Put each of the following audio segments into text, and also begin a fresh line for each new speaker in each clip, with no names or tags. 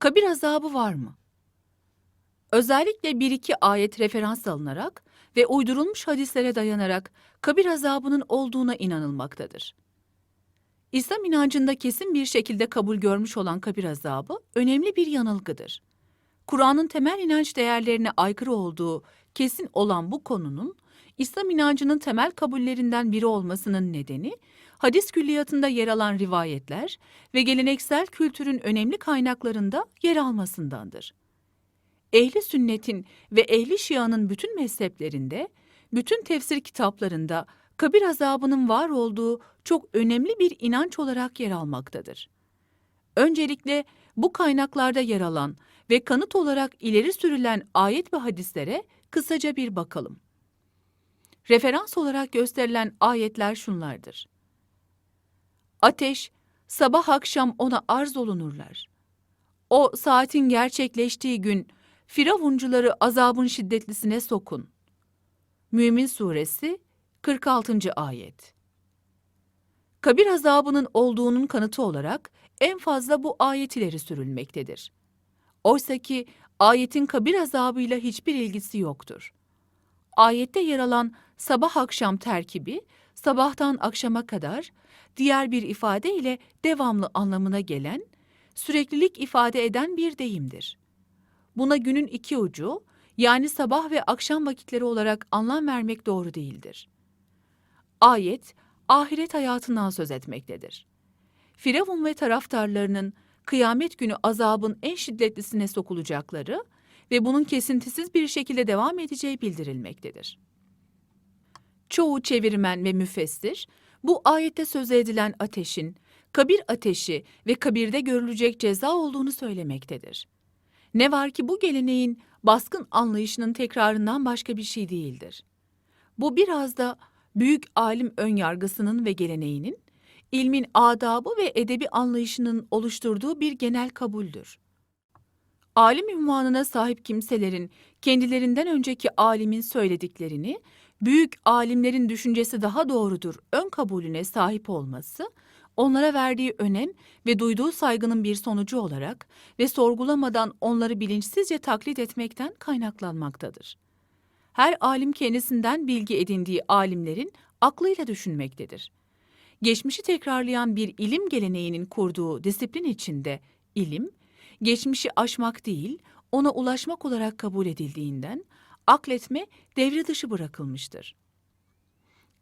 Kabir azabı var mı? Özellikle bir iki ayet referans alınarak ve uydurulmuş hadislere dayanarak kabir azabının olduğuna inanılmaktadır. İslam inancında kesin bir şekilde kabul görmüş olan kabir azabı önemli bir yanılgıdır. Kur'an'ın temel inanç değerlerine aykırı olduğu kesin olan bu konunun İslam inancının temel kabullerinden biri olmasının nedeni hadis külliyatında yer alan rivayetler ve geleneksel kültürün önemli kaynaklarında yer almasındandır. Ehli sünnetin ve ehli şianın bütün mezheplerinde, bütün tefsir kitaplarında kabir azabının var olduğu çok önemli bir inanç olarak yer almaktadır. Öncelikle bu kaynaklarda yer alan ve kanıt olarak ileri sürülen ayet ve hadislere kısaca bir bakalım. Referans olarak gösterilen ayetler şunlardır. Ateş, sabah akşam ona arz olunurlar. O saatin gerçekleştiği gün Firavuncuları azabın şiddetlisine sokun. Mümin Suresi 46. Ayet Kabir azabının olduğunun kanıtı olarak en fazla bu ayet ileri sürülmektedir. Oysa ki ayetin kabir azabıyla hiçbir ilgisi yoktur. Ayette yer alan sabah akşam terkibi, sabahtan akşama kadar, diğer bir ifade ile devamlı anlamına gelen, süreklilik ifade eden bir deyimdir. Buna günün iki ucu, yani sabah ve akşam vakitleri olarak anlam vermek doğru değildir. Ayet, ahiret hayatından söz etmektedir. Firavun ve taraftarlarının kıyamet günü azabın en şiddetlisine sokulacakları ve bunun kesintisiz bir şekilde devam edeceği bildirilmektedir. Çoğu çevirmen ve müfessir, bu ayette söz edilen ateşin, kabir ateşi ve kabirde görülecek ceza olduğunu söylemektedir. Ne var ki bu geleneğin baskın anlayışının tekrarından başka bir şey değildir. Bu biraz da büyük alim önyargısının ve geleneğinin, ilmin adabı ve edebi anlayışının oluşturduğu bir genel kabuldür. Alim ünvanına sahip kimselerin kendilerinden önceki alimin söylediklerini, büyük alimlerin düşüncesi daha doğrudur ön kabulüne sahip olması, onlara verdiği önem ve duyduğu saygının bir sonucu olarak ve sorgulamadan onları bilinçsizce taklit etmekten kaynaklanmaktadır. Her alim kendisinden bilgi edindiği alimlerin aklıyla düşünmektedir. Geçmişi tekrarlayan bir ilim geleneğinin kurduğu disiplin içinde ilim, geçmişi aşmak değil, ona ulaşmak olarak kabul edildiğinden akletme devre dışı bırakılmıştır.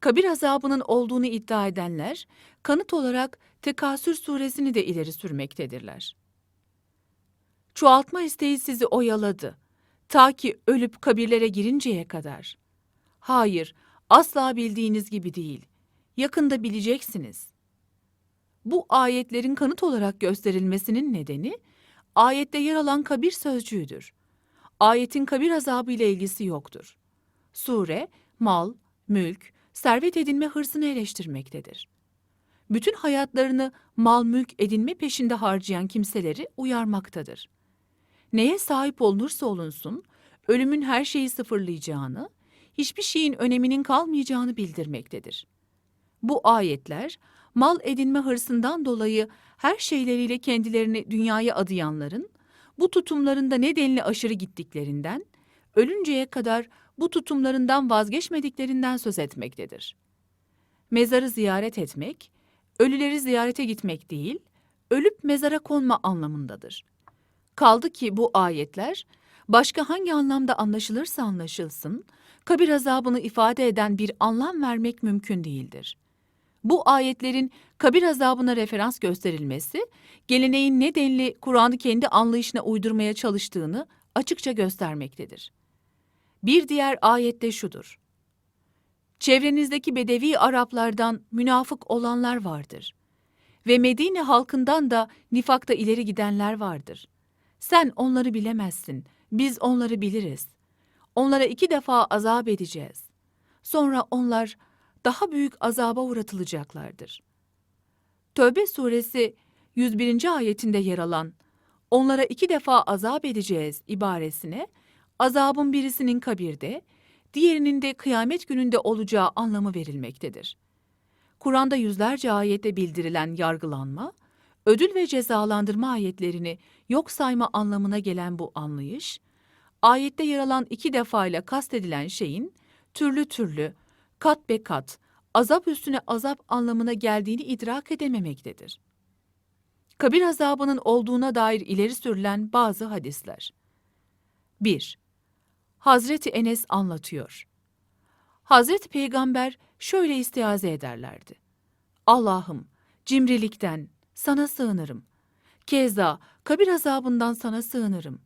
Kabir azabının olduğunu iddia edenler, kanıt olarak Tekasür suresini de ileri sürmektedirler. Çoğaltma isteği sizi oyaladı, ta ki ölüp kabirlere girinceye kadar. Hayır, asla bildiğiniz gibi değil. Yakında bileceksiniz. Bu ayetlerin kanıt olarak gösterilmesinin nedeni, ayette yer alan kabir sözcüğüdür. Ayetin kabir azabı ile ilgisi yoktur. Sure, mal, mülk, servet edinme hırsını eleştirmektedir. Bütün hayatlarını mal mülk edinme peşinde harcayan kimseleri uyarmaktadır. Neye sahip olunursa olunsun, ölümün her şeyi sıfırlayacağını, hiçbir şeyin öneminin kalmayacağını bildirmektedir. Bu ayetler, mal edinme hırsından dolayı her şeyleriyle kendilerini dünyaya adayanların, bu tutumlarında nedenli aşırı gittiklerinden, ölünceye kadar bu tutumlarından vazgeçmediklerinden söz etmektedir. Mezarı ziyaret etmek, ölüleri ziyarete gitmek değil, ölüp mezara konma anlamındadır. Kaldı ki bu ayetler, başka hangi anlamda anlaşılırsa anlaşılsın, kabir azabını ifade eden bir anlam vermek mümkün değildir. Bu ayetlerin kabir azabına referans gösterilmesi, geleneğin nedenli Kur'an'ı kendi anlayışına uydurmaya çalıştığını açıkça göstermektedir. Bir diğer ayette şudur. Çevrenizdeki Bedevi Araplardan münafık olanlar vardır. Ve Medine halkından da nifakta ileri gidenler vardır. Sen onları bilemezsin, biz onları biliriz. Onlara iki defa azap edeceğiz. Sonra onlar daha büyük azaba uğratılacaklardır. Tövbe suresi 101. ayetinde yer alan onlara iki defa azap edeceğiz ibaresine azabın birisinin kabirde, diğerinin de kıyamet gününde olacağı anlamı verilmektedir. Kur'an'da yüzlerce ayette bildirilen yargılanma, ödül ve cezalandırma ayetlerini yok sayma anlamına gelen bu anlayış, ayette yer alan iki defayla kastedilen şeyin türlü türlü, kat be kat, azap üstüne azap anlamına geldiğini idrak edememektedir. Kabir azabının olduğuna dair ileri sürülen bazı hadisler. 1. Hazreti Enes anlatıyor. Hazreti Peygamber şöyle istiaze ederlerdi. Allah'ım, cimrilikten sana sığınırım. Keza kabir azabından sana sığınırım.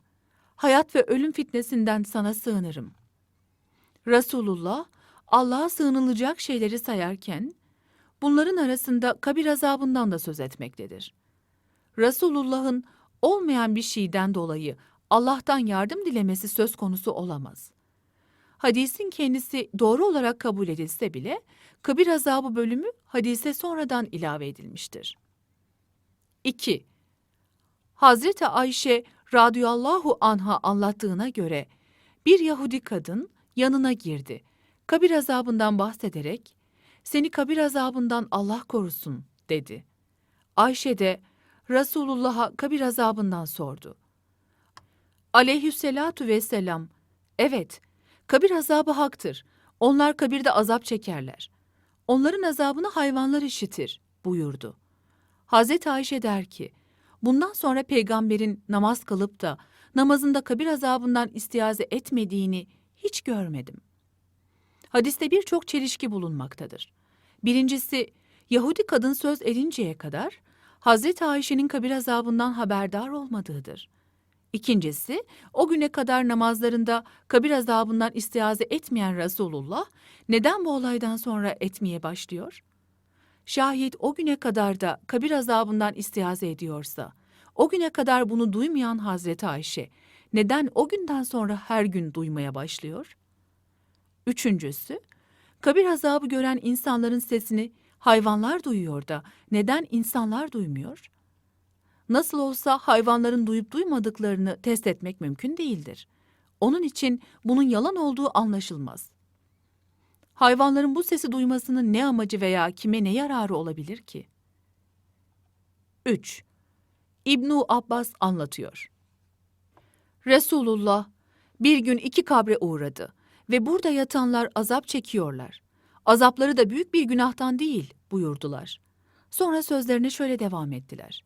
Hayat ve ölüm fitnesinden sana sığınırım. Resulullah, Allah'a sığınılacak şeyleri sayarken, bunların arasında kabir azabından da söz etmektedir. Resulullah'ın olmayan bir şeyden dolayı Allah'tan yardım dilemesi söz konusu olamaz. Hadisin kendisi doğru olarak kabul edilse bile kabir azabı bölümü hadise sonradan ilave edilmiştir. 2. Hazreti Ayşe radıyallahu anha anlattığına göre bir Yahudi kadın yanına girdi. Kabir azabından bahsederek seni kabir azabından Allah korusun dedi. Ayşe de Resulullah'a kabir azabından sordu. Aleyhisselatu vesselam, evet, kabir azabı haktır. Onlar kabirde azap çekerler. Onların azabını hayvanlar işitir, buyurdu. Hazreti Ayşe der ki, bundan sonra peygamberin namaz kılıp da namazında kabir azabından istiaze etmediğini hiç görmedim. Hadiste birçok çelişki bulunmaktadır. Birincisi, Yahudi kadın söz edinceye kadar Hazreti Ayşe'nin kabir azabından haberdar olmadığıdır. İkincisi, o güne kadar namazlarında kabir azabından istiaze etmeyen Resulullah neden bu olaydan sonra etmeye başlıyor? Şayet o güne kadar da kabir azabından istiaze ediyorsa, o güne kadar bunu duymayan Hazreti Ayşe neden o günden sonra her gün duymaya başlıyor? Üçüncüsü, kabir azabı gören insanların sesini hayvanlar duyuyor da neden insanlar duymuyor? Nasıl olsa hayvanların duyup duymadıklarını test etmek mümkün değildir. Onun için bunun yalan olduğu anlaşılmaz. Hayvanların bu sesi duymasının ne amacı veya kime ne yararı olabilir ki? 3. İbnu Abbas anlatıyor. Resulullah bir gün iki kabre uğradı ve burada yatanlar azap çekiyorlar. Azapları da büyük bir günahtan değil buyurdular. Sonra sözlerine şöyle devam ettiler.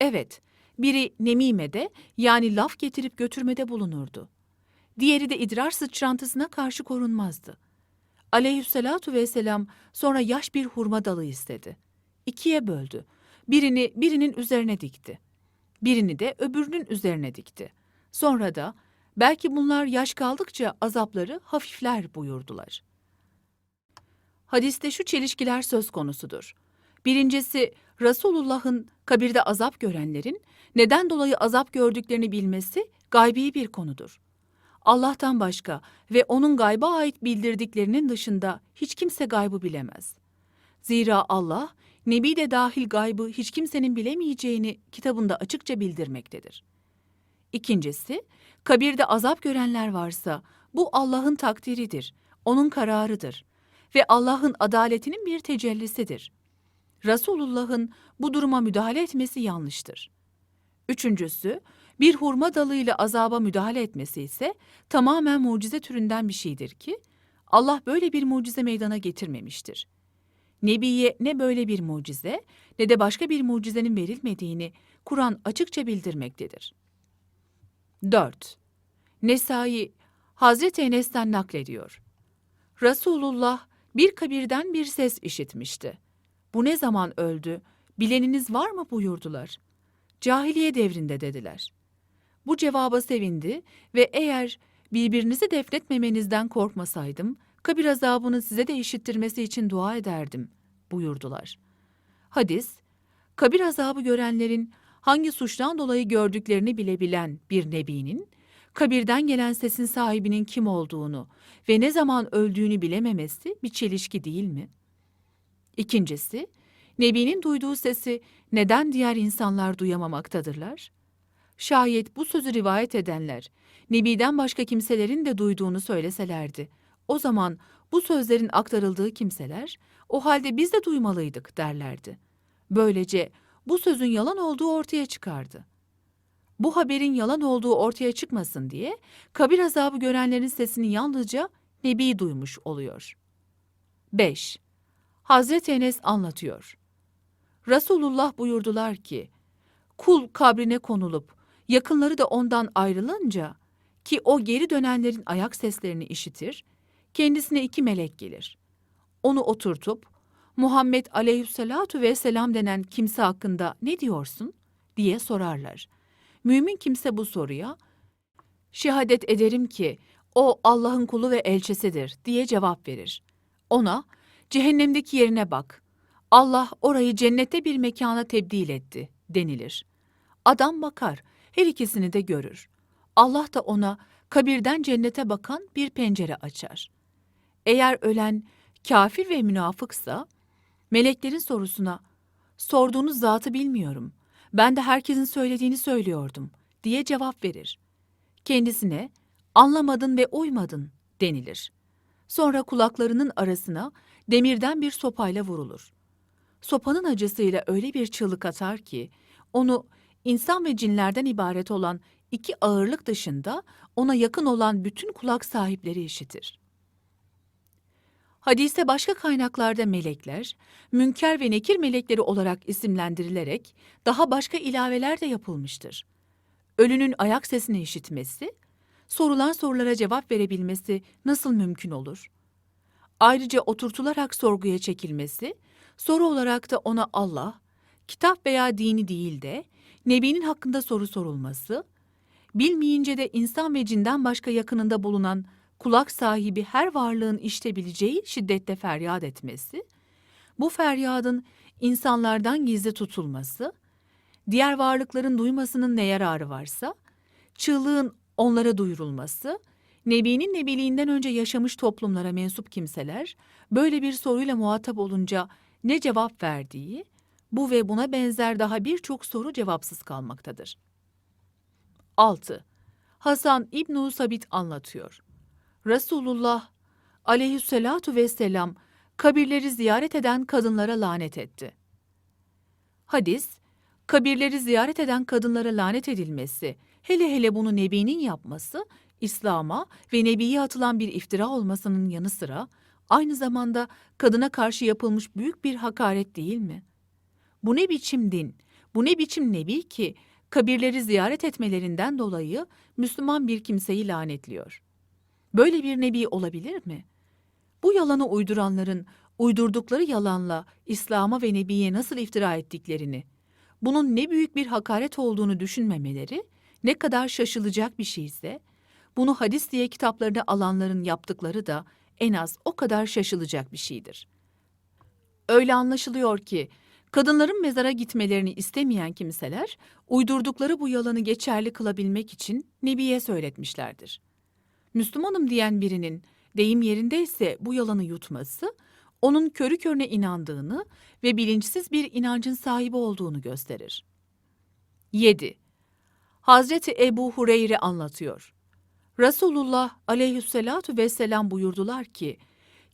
Evet, biri nemimede yani laf getirip götürmede bulunurdu. Diğeri de idrar sıçrantısına karşı korunmazdı. Aleyhisselatu vesselam sonra yaş bir hurma dalı istedi. İkiye böldü. Birini birinin üzerine dikti. Birini de öbürünün üzerine dikti. Sonra da belki bunlar yaş kaldıkça azapları hafifler buyurdular. Hadiste şu çelişkiler söz konusudur. Birincisi Resulullah'ın kabirde azap görenlerin neden dolayı azap gördüklerini bilmesi gaybi bir konudur. Allah'tan başka ve onun gayba ait bildirdiklerinin dışında hiç kimse gaybı bilemez. Zira Allah, Nebi de dahil gaybı hiç kimsenin bilemeyeceğini kitabında açıkça bildirmektedir. İkincisi, kabirde azap görenler varsa bu Allah'ın takdiridir, onun kararıdır ve Allah'ın adaletinin bir tecellisidir. Resulullah'ın bu duruma müdahale etmesi yanlıştır. Üçüncüsü, bir hurma dalıyla azaba müdahale etmesi ise tamamen mucize türünden bir şeydir ki Allah böyle bir mucize meydana getirmemiştir. Nebiye ne böyle bir mucize ne de başka bir mucizenin verilmediğini Kur'an açıkça bildirmektedir. 4. Nesai Hazreti Enes'ten naklediyor. Resulullah bir kabirden bir ses işitmişti. Bu ne zaman öldü? Bileniniz var mı buyurdular. Cahiliye devrinde dediler. Bu cevaba sevindi ve eğer birbirinizi defnetmemenizden korkmasaydım, kabir azabını size de işittirmesi için dua ederdim buyurdular. Hadis, kabir azabı görenlerin hangi suçtan dolayı gördüklerini bilebilen bir nebinin, kabirden gelen sesin sahibinin kim olduğunu ve ne zaman öldüğünü bilememesi bir çelişki değil mi? İkincisi, Nebi'nin duyduğu sesi neden diğer insanlar duyamamaktadırlar? Şayet bu sözü rivayet edenler, Nebi'den başka kimselerin de duyduğunu söyleselerdi, o zaman bu sözlerin aktarıldığı kimseler, o halde biz de duymalıydık derlerdi. Böylece bu sözün yalan olduğu ortaya çıkardı. Bu haberin yalan olduğu ortaya çıkmasın diye kabir azabı görenlerin sesini yalnızca Nebi duymuş oluyor. 5. Hazreti Enes anlatıyor. Resulullah buyurdular ki, kul kabrine konulup yakınları da ondan ayrılınca ki o geri dönenlerin ayak seslerini işitir, kendisine iki melek gelir. Onu oturtup, Muhammed aleyhissalatu vesselam denen kimse hakkında ne diyorsun diye sorarlar. Mümin kimse bu soruya, şehadet ederim ki o Allah'ın kulu ve elçisidir diye cevap verir. Ona, cehennemdeki yerine bak. Allah orayı cennette bir mekana tebdil etti denilir. Adam bakar, her ikisini de görür. Allah da ona kabirden cennete bakan bir pencere açar. Eğer ölen kafir ve münafıksa, meleklerin sorusuna, sorduğunuz zatı bilmiyorum, ben de herkesin söylediğini söylüyordum diye cevap verir. Kendisine, anlamadın ve uymadın denilir. Sonra kulaklarının arasına demirden bir sopayla vurulur. Sopanın acısıyla öyle bir çığlık atar ki, onu insan ve cinlerden ibaret olan iki ağırlık dışında ona yakın olan bütün kulak sahipleri işitir. Hadiste başka kaynaklarda melekler, münker ve nekir melekleri olarak isimlendirilerek daha başka ilaveler de yapılmıştır. Ölünün ayak sesini işitmesi, sorulan sorulara cevap verebilmesi nasıl mümkün olur? Ayrıca oturtularak sorguya çekilmesi, soru olarak da ona Allah, kitap veya dini değil de Nebi'nin hakkında soru sorulması, bilmeyince de insan ve cinden başka yakınında bulunan kulak sahibi her varlığın işitebileceği şiddette feryat etmesi, bu feryadın insanlardan gizli tutulması, diğer varlıkların duymasının ne yararı varsa, çığlığın onlara duyurulması, Nebi'nin nebiliğinden önce yaşamış toplumlara mensup kimseler, böyle bir soruyla muhatap olunca ne cevap verdiği, bu ve buna benzer daha birçok soru cevapsız kalmaktadır. 6. Hasan İbn Sabit anlatıyor. Resulullah aleyhissalatu vesselam kabirleri ziyaret eden kadınlara lanet etti. Hadis, kabirleri ziyaret eden kadınlara lanet edilmesi, hele hele bunu Nebi'nin yapması, İslam'a ve Nebi'ye atılan bir iftira olmasının yanı sıra, aynı zamanda kadına karşı yapılmış büyük bir hakaret değil mi? Bu ne biçim din, bu ne biçim Nebi ki, kabirleri ziyaret etmelerinden dolayı Müslüman bir kimseyi lanetliyor. Böyle bir nebi olabilir mi? Bu yalanı uyduranların uydurdukları yalanla İslam'a ve Nebi'ye nasıl iftira ettiklerini, bunun ne büyük bir hakaret olduğunu düşünmemeleri ne kadar şaşılacak bir şeyse, bunu hadis diye kitaplarına alanların yaptıkları da en az o kadar şaşılacak bir şeydir. Öyle anlaşılıyor ki kadınların mezara gitmelerini istemeyen kimseler uydurdukları bu yalanı geçerli kılabilmek için Nebi'ye söyletmişlerdir. Müslümanım diyen birinin deyim yerindeyse bu yalanı yutması, onun körü körüne inandığını ve bilinçsiz bir inancın sahibi olduğunu gösterir. 7. Hazreti Ebu Hureyre anlatıyor. Resulullah aleyhissalatu vesselam buyurdular ki,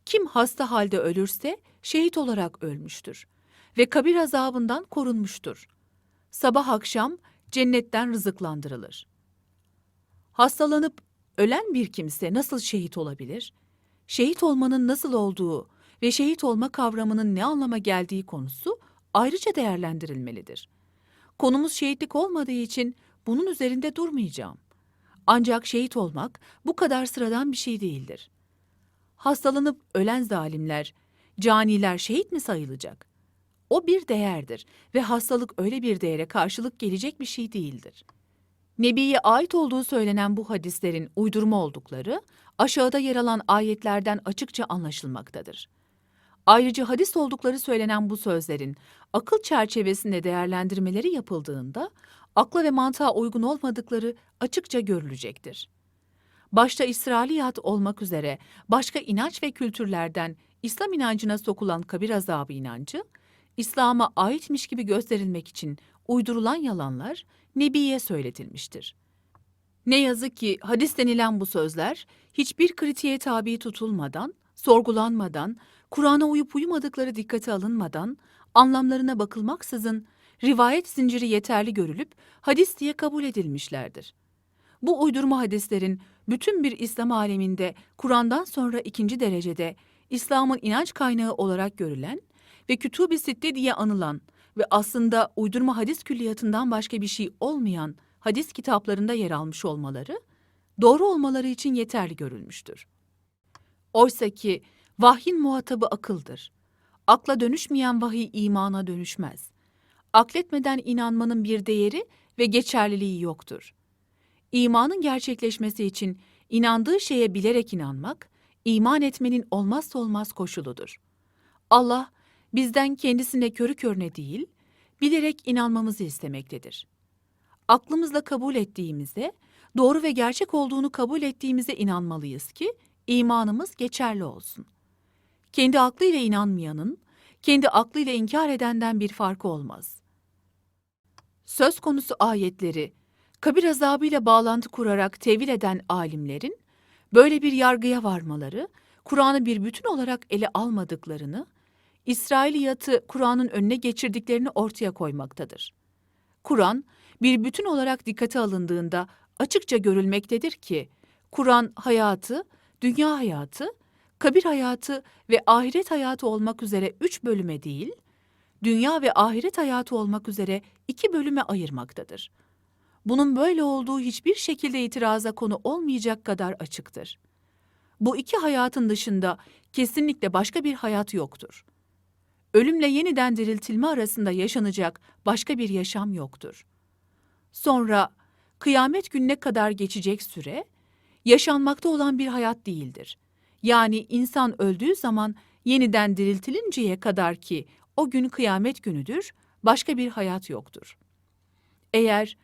kim hasta halde ölürse şehit olarak ölmüştür ve kabir azabından korunmuştur. Sabah akşam cennetten rızıklandırılır. Hastalanıp ölen bir kimse nasıl şehit olabilir? Şehit olmanın nasıl olduğu ve şehit olma kavramının ne anlama geldiği konusu ayrıca değerlendirilmelidir. Konumuz şehitlik olmadığı için bunun üzerinde durmayacağım. Ancak şehit olmak bu kadar sıradan bir şey değildir. Hastalanıp ölen zalimler, caniler şehit mi sayılacak? O bir değerdir ve hastalık öyle bir değere karşılık gelecek bir şey değildir. Nebi'ye ait olduğu söylenen bu hadislerin uydurma oldukları aşağıda yer alan ayetlerden açıkça anlaşılmaktadır. Ayrıca hadis oldukları söylenen bu sözlerin akıl çerçevesinde değerlendirmeleri yapıldığında akla ve mantığa uygun olmadıkları açıkça görülecektir. Başta İsrailiyat olmak üzere başka inanç ve kültürlerden İslam inancına sokulan kabir azabı inancı, İslam'a aitmiş gibi gösterilmek için uydurulan yalanlar Nebi'ye söyletilmiştir. Ne yazık ki hadis denilen bu sözler hiçbir kritiğe tabi tutulmadan, sorgulanmadan, Kur'an'a uyup uyumadıkları dikkate alınmadan, anlamlarına bakılmaksızın rivayet zinciri yeterli görülüp hadis diye kabul edilmişlerdir. Bu uydurma hadislerin bütün bir İslam aleminde Kur'an'dan sonra ikinci derecede İslam'ın inanç kaynağı olarak görülen ve Kütub-i Sitte diye anılan ve aslında uydurma hadis külliyatından başka bir şey olmayan hadis kitaplarında yer almış olmaları, doğru olmaları için yeterli görülmüştür. Oysa ki vahyin muhatabı akıldır. Akla dönüşmeyen vahiy imana dönüşmez. Akletmeden inanmanın bir değeri ve geçerliliği yoktur. İmanın gerçekleşmesi için inandığı şeye bilerek inanmak, iman etmenin olmazsa olmaz koşuludur. Allah bizden kendisine körü körüne değil, bilerek inanmamızı istemektedir. Aklımızla kabul ettiğimizde, doğru ve gerçek olduğunu kabul ettiğimize inanmalıyız ki imanımız geçerli olsun. Kendi aklıyla inanmayanın, kendi aklıyla inkar edenden bir farkı olmaz. Söz konusu ayetleri kabir azabıyla bağlantı kurarak tevil eden alimlerin böyle bir yargıya varmaları, Kur'an'ı bir bütün olarak ele almadıklarını, İsrailiyatı Kur'an'ın önüne geçirdiklerini ortaya koymaktadır. Kur'an bir bütün olarak dikkate alındığında açıkça görülmektedir ki Kur'an hayatı, dünya hayatı, kabir hayatı ve ahiret hayatı olmak üzere üç bölüme değil, dünya ve ahiret hayatı olmak üzere iki bölüme ayırmaktadır. Bunun böyle olduğu hiçbir şekilde itiraza konu olmayacak kadar açıktır. Bu iki hayatın dışında kesinlikle başka bir hayat yoktur. Ölümle yeniden diriltilme arasında yaşanacak başka bir yaşam yoktur. Sonra kıyamet gününe kadar geçecek süre yaşanmakta olan bir hayat değildir. Yani insan öldüğü zaman yeniden diriltilinceye kadar ki o gün kıyamet günüdür, başka bir hayat yoktur. Eğer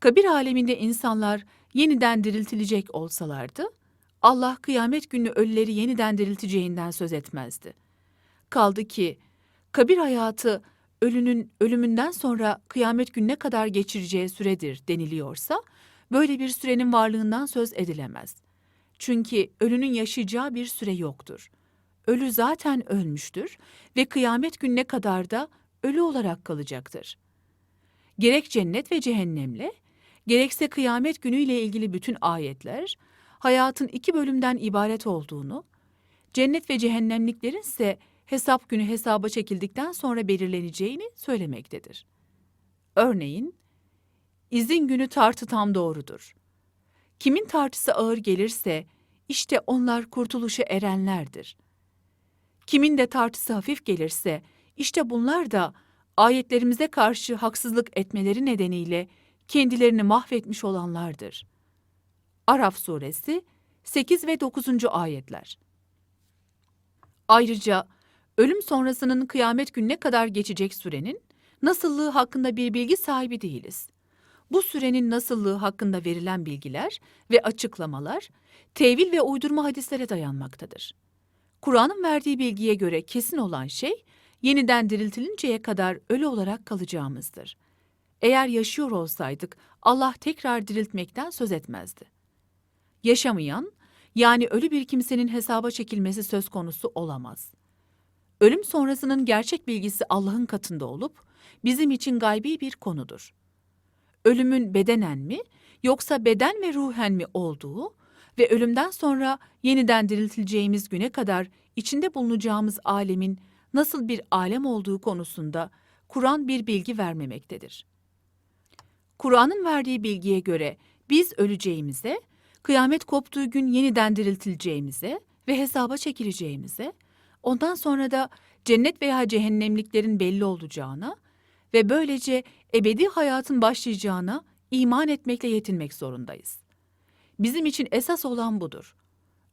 kabir aleminde insanlar yeniden diriltilecek olsalardı, Allah kıyamet günü ölüleri yeniden dirilteceğinden söz etmezdi. Kaldı ki kabir hayatı ölünün ölümünden sonra kıyamet gününe kadar geçireceği süredir deniliyorsa, böyle bir sürenin varlığından söz edilemez. Çünkü ölünün yaşayacağı bir süre yoktur. Ölü zaten ölmüştür ve kıyamet gününe kadar da ölü olarak kalacaktır. Gerek cennet ve cehennemle, gerekse kıyamet günüyle ilgili bütün ayetler, hayatın iki bölümden ibaret olduğunu, cennet ve cehennemliklerin ise hesap günü hesaba çekildikten sonra belirleneceğini söylemektedir. Örneğin, izin günü tartı tam doğrudur. Kimin tartısı ağır gelirse, işte onlar kurtuluşa erenlerdir. Kimin de tartısı hafif gelirse, işte bunlar da ayetlerimize karşı haksızlık etmeleri nedeniyle kendilerini mahvetmiş olanlardır. Araf suresi 8 ve 9. ayetler. Ayrıca ölüm sonrasının kıyamet gününe kadar geçecek sürenin nasıllığı hakkında bir bilgi sahibi değiliz. Bu sürenin nasıllığı hakkında verilen bilgiler ve açıklamalar tevil ve uydurma hadislere dayanmaktadır. Kur'an'ın verdiği bilgiye göre kesin olan şey yeniden diriltilinceye kadar ölü olarak kalacağımızdır. Eğer yaşıyor olsaydık Allah tekrar diriltmekten söz etmezdi. Yaşamayan, yani ölü bir kimsenin hesaba çekilmesi söz konusu olamaz. Ölüm sonrasının gerçek bilgisi Allah'ın katında olup bizim için gaybi bir konudur. Ölümün bedenen mi yoksa beden ve ruhen mi olduğu ve ölümden sonra yeniden diriltileceğimiz güne kadar içinde bulunacağımız alemin nasıl bir alem olduğu konusunda Kur'an bir bilgi vermemektedir. Kur'an'ın verdiği bilgiye göre biz öleceğimize, kıyamet koptuğu gün yeniden diriltileceğimize ve hesaba çekileceğimize, ondan sonra da cennet veya cehennemliklerin belli olacağına ve böylece ebedi hayatın başlayacağına iman etmekle yetinmek zorundayız. Bizim için esas olan budur.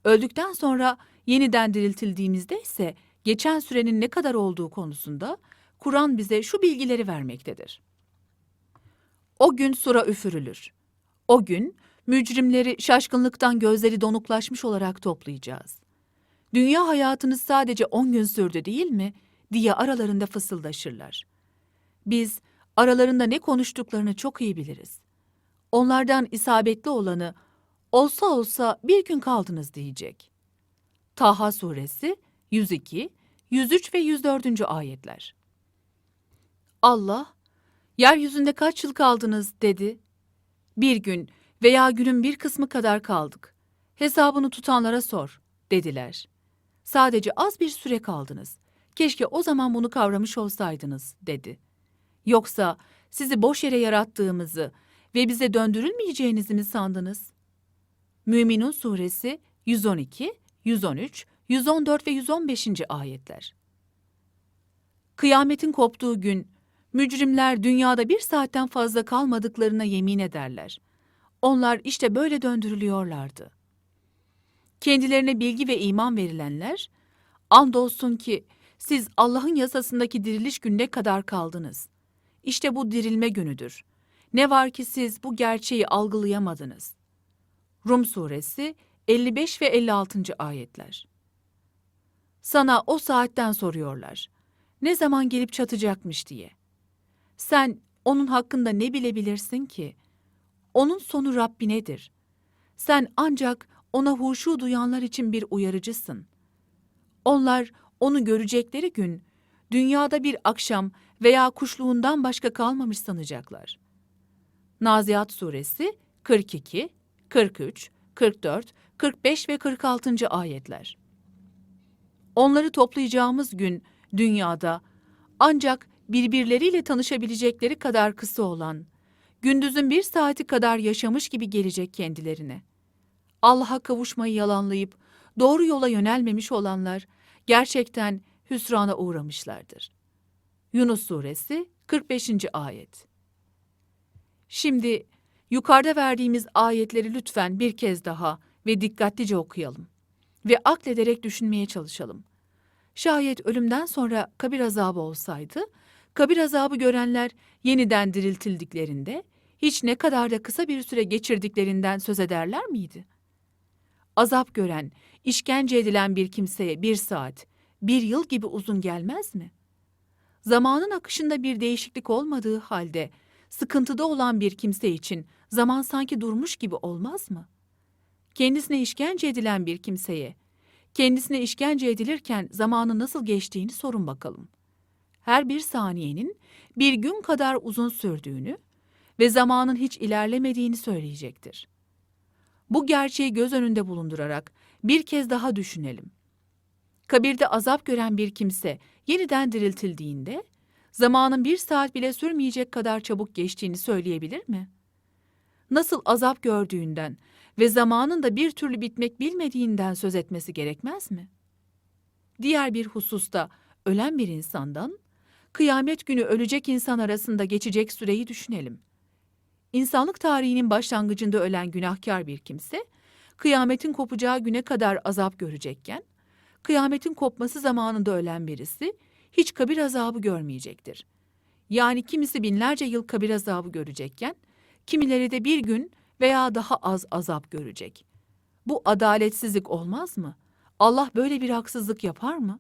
Öldükten sonra yeniden diriltildiğimizde ise geçen sürenin ne kadar olduğu konusunda Kur'an bize şu bilgileri vermektedir. O gün sura üfürülür. O gün mücrimleri şaşkınlıktan gözleri donuklaşmış olarak toplayacağız. Dünya hayatınız sadece on gün sürdü değil mi diye aralarında fısıldaşırlar. Biz aralarında ne konuştuklarını çok iyi biliriz. Onlardan isabetli olanı olsa olsa bir gün kaldınız diyecek. Taha suresi 102, 103 ve 104. ayetler. Allah Yeryüzünde kaç yıl kaldınız dedi. Bir gün veya günün bir kısmı kadar kaldık. Hesabını tutanlara sor dediler. Sadece az bir süre kaldınız. Keşke o zaman bunu kavramış olsaydınız dedi. Yoksa sizi boş yere yarattığımızı ve bize döndürülmeyeceğinizi mi sandınız? Müminun suresi 112, 113, 114 ve 115. ayetler. Kıyametin koptuğu gün mücrimler dünyada bir saatten fazla kalmadıklarına yemin ederler. Onlar işte böyle döndürülüyorlardı. Kendilerine bilgi ve iman verilenler, andolsun ki siz Allah'ın yasasındaki diriliş gününe kadar kaldınız. İşte bu dirilme günüdür. Ne var ki siz bu gerçeği algılayamadınız. Rum suresi 55 ve 56. ayetler. Sana o saatten soruyorlar. Ne zaman gelip çatacakmış diye. Sen onun hakkında ne bilebilirsin ki? Onun sonu Rabbinedir. Sen ancak ona huşu duyanlar için bir uyarıcısın. Onlar onu görecekleri gün dünyada bir akşam veya kuşluğundan başka kalmamış sanacaklar. Naziat suresi 42, 43, 44, 45 ve 46. ayetler. Onları toplayacağımız gün dünyada ancak birbirleriyle tanışabilecekleri kadar kısa olan, gündüzün bir saati kadar yaşamış gibi gelecek kendilerine. Allah'a kavuşmayı yalanlayıp doğru yola yönelmemiş olanlar gerçekten hüsrana uğramışlardır. Yunus Suresi 45. ayet. Şimdi yukarıda verdiğimiz ayetleri lütfen bir kez daha ve dikkatlice okuyalım ve aklederek düşünmeye çalışalım. Şayet ölümden sonra kabir azabı olsaydı, kabir azabı görenler yeniden diriltildiklerinde hiç ne kadar da kısa bir süre geçirdiklerinden söz ederler miydi? Azap gören, işkence edilen bir kimseye bir saat, bir yıl gibi uzun gelmez mi? Zamanın akışında bir değişiklik olmadığı halde sıkıntıda olan bir kimse için zaman sanki durmuş gibi olmaz mı? Kendisine işkence edilen bir kimseye, kendisine işkence edilirken zamanın nasıl geçtiğini sorun bakalım. Her bir saniyenin bir gün kadar uzun sürdüğünü ve zamanın hiç ilerlemediğini söyleyecektir. Bu gerçeği göz önünde bulundurarak bir kez daha düşünelim. Kabirde azap gören bir kimse yeniden diriltildiğinde zamanın bir saat bile sürmeyecek kadar çabuk geçtiğini söyleyebilir mi? Nasıl azap gördüğünden ve zamanın da bir türlü bitmek bilmediğinden söz etmesi gerekmez mi? Diğer bir hususta ölen bir insandan kıyamet günü ölecek insan arasında geçecek süreyi düşünelim. İnsanlık tarihinin başlangıcında ölen günahkar bir kimse, kıyametin kopacağı güne kadar azap görecekken, kıyametin kopması zamanında ölen birisi hiç kabir azabı görmeyecektir. Yani kimisi binlerce yıl kabir azabı görecekken, kimileri de bir gün veya daha az azap görecek. Bu adaletsizlik olmaz mı? Allah böyle bir haksızlık yapar mı?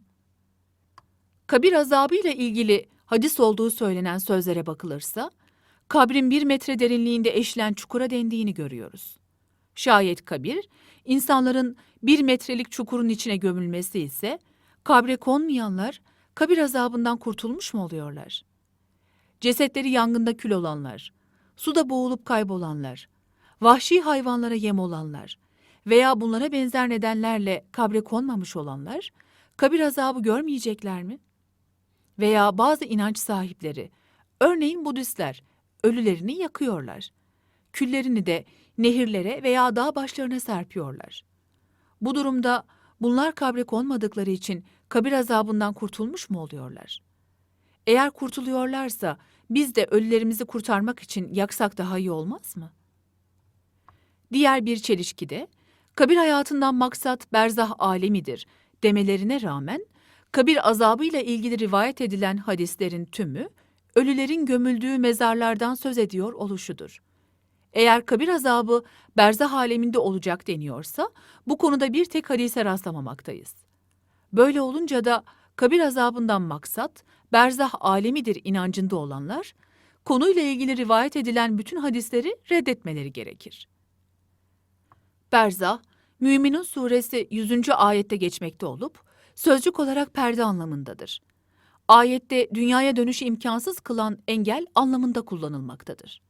Kabir azabı ile ilgili hadis olduğu söylenen sözlere bakılırsa, kabrin bir metre derinliğinde eşlen çukura dendiğini görüyoruz. Şayet kabir, insanların bir metrelik çukurun içine gömülmesi ise, kabre konmayanlar kabir azabından kurtulmuş mu oluyorlar? Cesetleri yangında kül olanlar, suda boğulup kaybolanlar, vahşi hayvanlara yem olanlar veya bunlara benzer nedenlerle kabre konmamış olanlar, kabir azabı görmeyecekler mi? Veya bazı inanç sahipleri, örneğin Budistler, ölülerini yakıyorlar. Küllerini de nehirlere veya dağ başlarına serpiyorlar. Bu durumda bunlar kabre konmadıkları için kabir azabından kurtulmuş mu oluyorlar? Eğer kurtuluyorlarsa biz de ölülerimizi kurtarmak için yaksak daha iyi olmaz mı? Diğer bir çelişkide kabir hayatından maksat berzah alemidir demelerine rağmen kabir azabıyla ilgili rivayet edilen hadislerin tümü ölülerin gömüldüğü mezarlardan söz ediyor oluşudur. Eğer kabir azabı berzah aleminde olacak deniyorsa bu konuda bir tek hadise rastlamamaktayız. Böyle olunca da kabir azabından maksat berzah alemidir inancında olanlar konuyla ilgili rivayet edilen bütün hadisleri reddetmeleri gerekir. Berzah, Müminun suresi 100. ayette geçmekte olup sözcük olarak perde anlamındadır. Ayette dünyaya dönüşü imkansız kılan engel anlamında kullanılmaktadır.